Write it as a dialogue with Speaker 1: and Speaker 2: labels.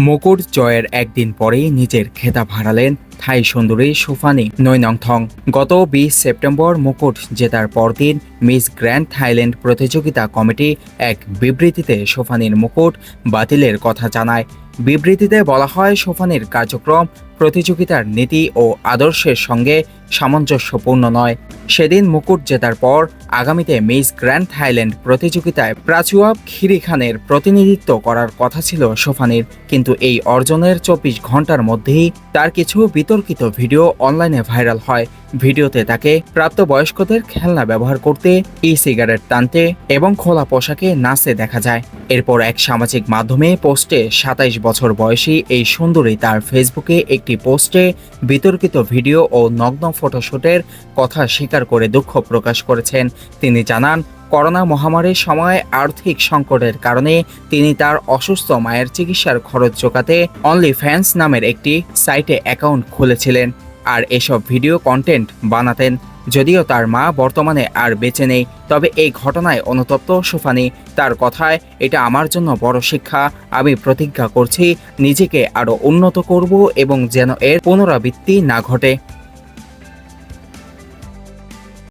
Speaker 1: মুকুট জয়ের একদিন পরেই নিজের খেতাব হারালেন থাই সুন্দরী সুফানি নৈনংথং। গত বিশ সেপ্টেম্বর মুকুট জেতার পরদিন মিস গ্র্যান্ড থাইল্যান্ড প্রতিযোগিতা কমিটি এক বিবৃতিতে সোফানির মুকুট বাতিলের কথা জানায়। বিবৃতিতে বলা হয়, সোফানির কার্যক্রম প্রতিযোগিতার নীতি ও আদর্শের সঙ্গে সামঞ্জস্যপূর্ণ নয়। সেদিন মুকুট জেতার পর আগামীতে মিস গ্র্যান্ড থাইল্যান্ড প্রতিযোগিতায় প্রাচুয়াব খিরি খানের প্রতিনিধিত্ব করার কথা ছিল সোফানির। কিন্তু এই অর্জনের চব্বিশ ঘণ্টার মধ্যেই তার কিছু বিতর্কিত ভিডিও অনলাইনে ভাইরাল হয়। ভিডিওতে তাকে প্রাপ্তবয়স্কদের খেলনা ব্যবহার করতে ই সিগারেট টানতে এবং খোলা পোশাকে নাচতে দেখা যায়। এরপর এক সামাজিক মাধ্যমে পোস্টে সাতাইশ বছর বয়সী এই সুন্দরী তার ফেসবুকে একটি পোস্টে বিতর্কিত ভিডিও ও নগ্ন ফটোশুটের কথা স্বীকার করে দুঃখ প্রকাশ করেছেন। তিনি জানান করোনা মহামারীর সময় আর্থিক সংকটের কারণে তিনি তার অসুস্থ মায়ের চিকিৎসার খরচ জোগাতে অনলি ফ্যান্স নামের একটি সাইটে অ্যাকাউন্ট খুলেছিলেন আর এসব ভিডিও কন্টেন্ট বানাতেন। যদিও তার মা বর্তমানে আর বেঁচে নেই, তবে এই ঘটনায় অনুতপ্ত সুফানি। তার কথায়, এটা আমার জন্য বড় শিক্ষা, আমি প্রতিজ্ঞা করছি নিজেকে আরও উন্নত করব এবং যেন এর পুনরাবৃত্তি না ঘটে।